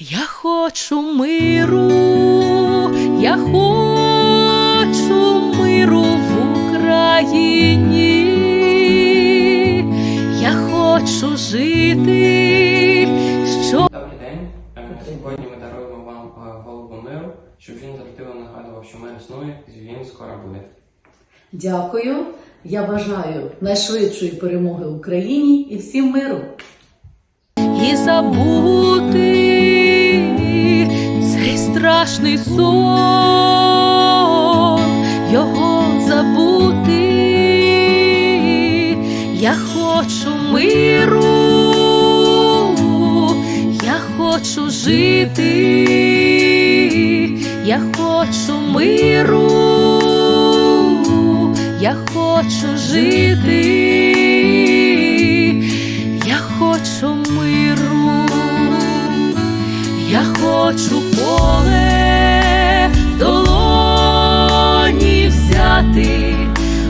Я хочу миру, я хочу миру в Україні. Я хочу жити, щоб Добрий день. Е, Сьогодні ми даруємо вам е, голубу миру, щоб він завжди вам нагадував, що мир існує і він скоро буде. Дякую. Я бажаю найшвидшої перемоги Україні і всім миру. і забути страшний сон, його забути. Я хочу миру, я хочу жити, я хочу миру, я хочу жити. Я хочу хочу поле,